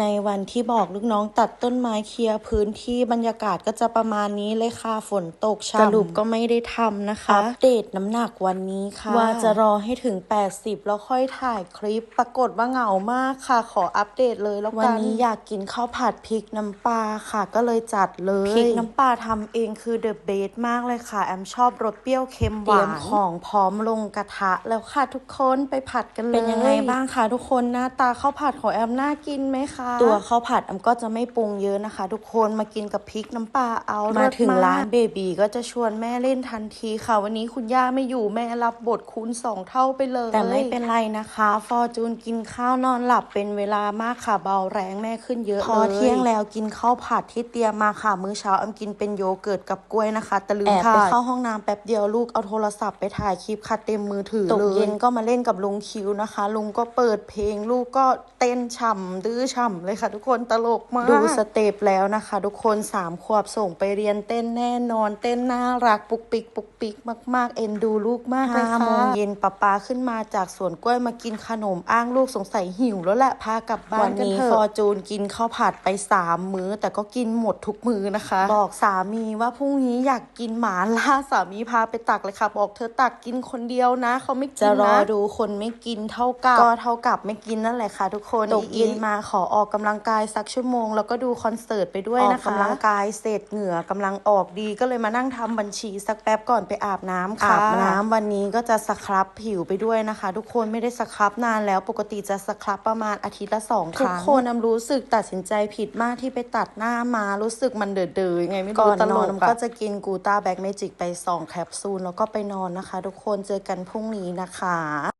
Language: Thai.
ในวันที่บอกลูกน้องตัดต้นไม้เคลียร์พื้นที่บรรยากาศก็จะประมาณนี้เลยค่ะฝนตกช่ำสรุปก็ไม่ได้ทำนะคะ อัปเดตน้ำหนักวันนี้ค่ะ ว่าจะรอให้ถึง 80 แล้วค่อยถ่ายคลิป ปรากฏว่าเหงามากค่ะ ขออัปเดตเลยแล้วกัน วันนี้อยากกินข้าวผัดพริกน้ำปลาค่ะ ก็เลยจัดเลยพริกน้ำปลาทำเองคือเดอะเบสมากเลยค่ะ แอมชอบรสเปรี้ยวเค็มหวานเตรียมของพร้อมลงกระทะแล้วค่ะทุกคนไปผัดกันเลยเป็นยังไงบ้างคะทุกคนหน้าตาข้าวผัดของแอมน่ากินไหมคะตัวข้าวผัดแอมก็จะไม่ปรุงเยอะนะคะ ทุกคนมากินกับพริกน้ำปลาเอามาเลิศถึงมากร้านเบบีก็จะชวนแม่เล่นทันทีค่ะ วันนี้คุณย่าไม่อยู่แม่รับบทคูณสองเท่าไปเลย แต่ไม่เป็นไรนะคะ ฟอร์จูนกินข้าวนอนหลับเป็นเวลามากค่ะเบาแรงแม่ขึ้นเยอะพอเที่ยงแล้วกินข้าวผัดที่เตรียมมาค่ะ มื้อเช้าแอมกินเป็นโยเกิร์ตกับกล้วยนะคะแต่ลืมแอบค่ะไปเข้าห้องน้ำแป๊บเดียวลูกเอาโทรศัพท์ไปถ่ายคลิปค่ะเต็มมือถือเลยตกเย็นก็มาเล่นกับลุงคิวนะคะลุงก็เปิดเพลงลูกก็เต้นฉ่ำดื้อฉ่ำเลยค่ะทุกคนตลกมาก ดูสเต็ปแล้วนะคะ ทุกคนสามขวบส่งไปเรียนเต้นแน่นอนเต้นน่ารักปุกปิกปุกปิกมาก ๆ เอ็นดูลูกมากเลยค่ะโมงเย็นป้าปาขึ้นมาจากสวนกล้วยมากินขนมอ้างลูกสงสัยหิวแล้วแหละพากลับบ้านกันเถอะฟอร์จูนกินข้าวผัดไปสามมื้อ แต่ก็กินหมดทุกมื้อนะคะ บอกสามีว่าพรุ่งนี้อยากกินหมาล่าสามีพาไปตักเลยค่ะ บอกเธอตักกินคนเดียวนะ เขาไม่กินนะจะรอดูคนไม่กินเท่ากับก็เท่ากับไม่กินนั่นแหละค่ะ ทุกคนตกเย็นมาขอออกกำลังกายสักชั่วโมง แล้วก็ดูคอนเสิร์ตไปด้วยนะคะออกกำลังกายเสร็จเหงื่อกำลังออกดีก็เลยมานั่งทำบัญชีสักแป๊บก่อนไปอาบน้ำค่ะอาบน้ำวันนี้ก็จะสครับผิวไปด้วยนะคะ ทุกคนไม่ได้สครับนานแล้วปกติจะสครับประมาณอาทิตย์ละสองครั้งทุกคนนำรู้สึกตัดสินใจผิดมากที่ไปตัดหน้ามารู้สึกมันเดือดๆยังไงไม่รู้ก่อนตลนออนดอะก็จะกินกูต้าแบ็กเมจิกไป2แคปซูลแล้วก็ไปนอนนะคะ ทุกคนเจอกันพรุ่งนี้นะคะ